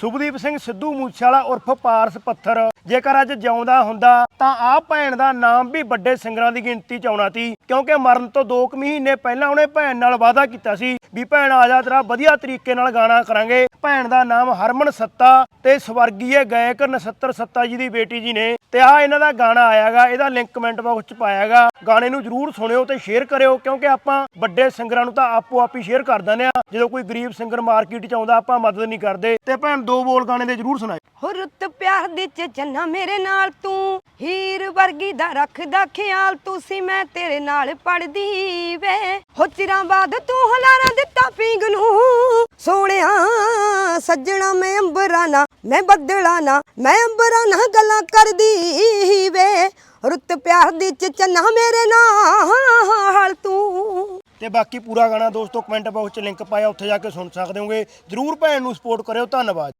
ਸੁਭਦੀਪ ਸਿੰਘ ਸਿੱਧੂ ਮੂਸੇਵਾਲਾ ਉਰਫ ਪਾਰਸ ਪੱਥਰ। ਜੇਕਰ ਅੱਜ ਜਿਉਂਦਾ ਹੁੰਦਾ ਤਾਂ ਆਹ ਭੈਣ ਦਾ ਨਾਮ ਵੀ ਵੱਡੇ ਸਿੰਗਰਾਂ ਦੀ ਗਿਣਤੀ ਚ ਆਉਣਾ ਸੀ, ਕਿਉਂਕਿ ਮਰਨ ਤੋਂ 2 ਮਹੀਨੇ ਪਹਿਲਾਂ ਉਹਨੇ ਭੈਣ ਨਾਲ ਵਾਅਦਾ ਕੀਤਾ ਸੀ ਵੀ ਭੈਣ ਆ ਜਾ, ਤੇਰਾ ਵਧੀਆ ਤਰੀਕੇ ਨਾਲ ਗਾਣਾ ਕਰਾਂਗੇ। ਭੈਣ ਦਾ ਨਾਮ ਹਰਮਨ ਸੱਤਾ ਤੇ ਸਵਰਗੀਏ ਗਾਇਕ ਨਛੱਤਰ ਸੱਤਾ ਜੀ ਦੀ ਬੇਟੀ ਜੀ ਨੇ। ਤੇ ਆ ਇਹਨਾਂ ਦਾ ਗਾਣਾ ਆਇਆਗਾ, ਇਹਦਾ ਲਿੰਕ ਕਮੈਂਟ ਬਾਕਸ ਚ ਪਾਇਆਗਾ। ਗਾਣੇ ਨੂੰ ਜਰੂਰ ਸੁਣਿਓ ਤੇ ਸ਼ੇਅਰ ਕਰਿਓ, ਕਿਉਂਕਿ ਆਪਾਂ ਵੱਡੇ ਸਿੰਗਰਾਂ ਨੂੰ ਤਾਂ ਆਪੋ ਆਪ ਹੀ ਸ਼ੇਅਰ ਕਰ ਦਿੰਦੇ ਆ। ਜਦੋਂ ਕੋਈ ਗਰੀਬ ਸਿੰਗਰ ਮਾਰਕੀਟ ਚ ਆਉਂਦਾ, ਆਪਾਂ ਮਦਦ ਨਹੀਂ ਕਰਦੇ। ਤੇ ਭੈਣ ਦੋ ਬੋਲ ਗਾਣੇ ਦੇ ਜਰੂਰ ਸੁਣਾਇਓ। ਹੋ ਰੁੱਤ ਪਿਆਰ ਦੇ ਚ ਜੰਨਾ ਮੇਰੇ ਨਾਲ ਤੂੰ। ਹੀਰ ਵਰਗੀ ਦਾ ਰੱਖਦਾ ਖਿਆਲ ਤੂੰ ਮੈਂ ਤੇਰੇ ਨਾਲ ਪੜਦੀ ਵੇ। ਹੋ ਚਿਰਾਂ ਬਾਅਦ ਤੂੰ ਹਲਾਰਾ ਦਿੱਤਾ ਪੀਂਗ ਨੂੰ। ਸੋਹਣਿਆ ਸੱਜਣਾ ਮੈਂ ਅੰਬਰਾਂ ਨਾ ਮੈਂ ਬੱਦਲਾਂ ਨਾ ਮੈਂ ਅੰਬਰਾਂ ਨਾ ਗੱਲਾਂ ਕਰਦੀ ਵੇ। ਰੁੱਤ ਪਿਆਰ ਦੀ ਚ ਮੇਰੇ ਨਾਲ ਤੂੰ। ਤੇ ਬਾਕੀ ਪੂਰਾ ਗਾਣਾ ਦੋਸਤੋ ਕਮੈਂਟ ਬਾਕਸ 'ਚ ਲਿੰਕ ਪਾਇਆ, ਉੱਥੇ ਜਾ ਕੇ ਸੁਣ ਸਕਦੇ ਹੋਗੇ। ਜਰੂਰ ਭੈਣ ਨੂੰ ਸਪੋਰਟ ਕਰਿਓ, ਧੰਨਵਾਦ।